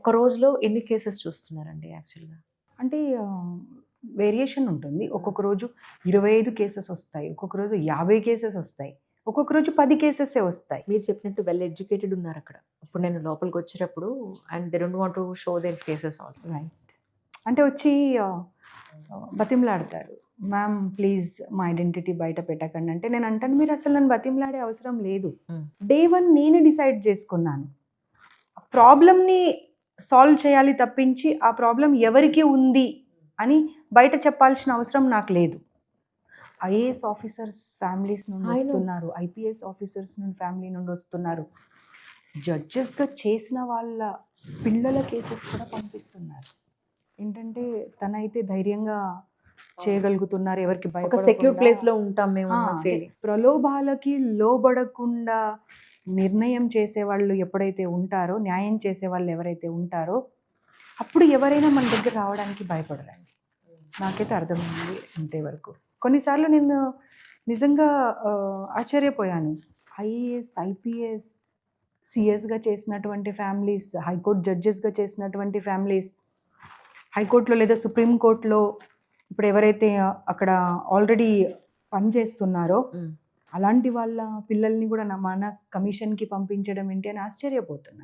ఒక్క రోజులో ఎన్ని కేసెస్ చూస్తున్నారండి యాక్చువల్గా? అంటే వేరియేషన్ ఉంటుంది. ఒక్కొక్క రోజు ఇరవై ఐదు కేసెస్ వస్తాయి. ఒక్కొక్క రోజు యాభై కేసెస్ వస్తాయి. ఒక్కొక్క రోజు పది కేసెసే వస్తాయి. మీరు చెప్పినట్టు వెల్ ఎడ్యుకేటెడ్ ఉన్నారు అక్కడ ఇప్పుడు నేను లోపలికి వచ్చేటప్పుడు and they don't want to show their cases also. Right. అంటే వచ్చి బతిమలాడతారు. మ్యామ్ ప్లీజ్ మా ఐడెంటిటీ బయట పెట్టకండి. అంటే నేను అంటాను మీరు అసలు నన్ను బతిమలాడే అవసరం లేదు. డే వన్ నేనే డిసైడ్ చేసుకున్నాను. ప్రాబ్లమ్ని సాల్వ్ చేయాలి తప్పించి ఆ ప్రాబ్లం ఎవరికి ఉంది అని బయట చెప్పాల్సిన అవసరం నాకు లేదు. ఐఏఎస్ ఆఫీసర్స్ ఫ్యామిలీస్ నుండి. వస్తున్నారు. ఐపీఎస్ ఆఫీసర్స్ నుండి ఫ్యామిలీ నుండి వస్తున్నారు. జడ్జెస్గా చేసిన వాళ్ళ పిల్లల కేసెస్ కూడా పంపిస్తున్నారు. ఏంటంటే తనైతే ధైర్యంగా చేయగలుగుతున్నారు. ఎవరికి. సెక్యూర్ ప్లేస్లో ఉంటాం మేము ప్రలోభాలకి లోబడకుండా నిర్ణయం చేసే వాళ్ళు ఎప్పుడైతే ఉంటారో న్యాయం చేసే వాళ్ళు ఎవరైతే ఉంటారో అప్పుడు ఎవరైనా మన దగ్గర రావడానికి భయపడరండి. నాకైతే అర్థమైంది అంతేవరకు కొన్నిసార్లు నేను నిజంగా ఆశ్చర్యపోయాను. ఐఏఎస్ ఐపీఎస్ సిఎస్గా చేసినటువంటి ఫ్యామిలీస్ హైకోర్టు జడ్జెస్గా చేసినటువంటి ఫ్యామిలీస్ హైకోర్టులో లేదా సుప్రీంకోర్టులో ఇప్పుడు ఎవరైతే అక్కడ ఆల్రెడీ పనిచేస్తున్నారో అలాంటి వాళ్ళ పిల్లల్ని కూడా నా మన కమిషన్కి పంపించడం ఏంటి అని ఆశ్చర్యపోతున్నాను